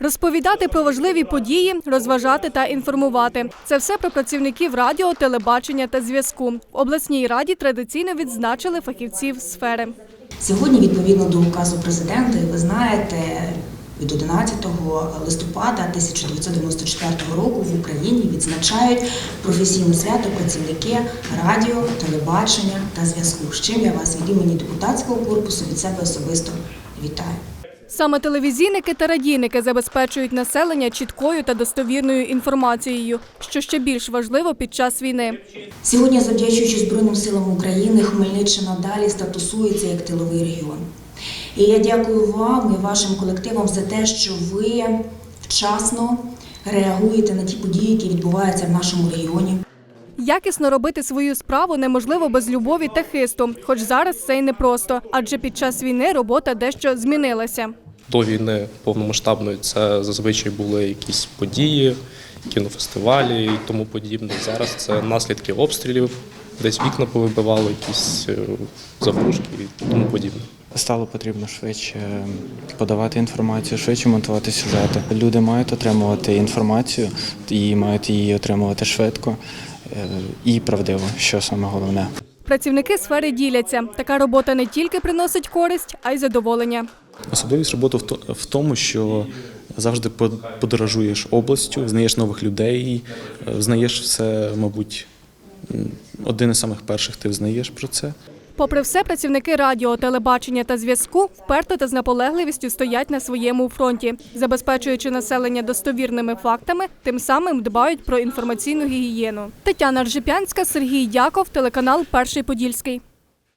Розповідати про важливі події, розважати та інформувати. Це все про працівників радіо, телебачення та зв'язку. В обласній раді традиційно відзначили фахівців сфери. Сьогодні, відповідно до указу президента, ви знаєте, від 11 листопада 1994 року в Україні відзначають професійне свято працівники радіо, телебачення та зв'язку. З чим я вас від імені депутатського корпусу від себе особисто вітаю. Саме телевізійники та радійники забезпечують населення чіткою та достовірною інформацією, що ще більш важливо під час війни. Сьогодні, завдячуючи Збройним силам України, Хмельниччина далі статусується як тиловий регіон. І я дякую вам і вашим колективам за те, що ви вчасно реагуєте на ті події, які відбуваються в нашому регіоні. Якісно робити свою справу неможливо без любові та хисту, хоч зараз це й непросто, адже під час війни робота дещо змінилася. До війни повномасштабної це зазвичай були якісь події, кінофестивалі і тому подібне. Зараз це наслідки обстрілів, десь вікна повибивало, якісь е, заворушки і тому подібне. Стало потрібно швидше подавати інформацію, швидше монтувати сюжети. Люди мають отримувати інформацію і мають її отримувати швидко і правдиво, що саме головне. Працівники сфери діляться. Така робота не тільки приносить користь, а й задоволення. Особливість роботи в тому, що завжди по- подорожуєш областю, знаєш нових людей, е, знаєш все, мабуть, один із самих перших ти знаєш про це. Попри все, працівники радіо, телебачення та зв'язку вперто та з наполегливістю стоять на своєму фронті, забезпечуючи населення достовірними фактами, тим самим дбають про інформаційну гігієну. Тетяна Ржепянська, Сергій Дяков, телеканал Перший Подільський.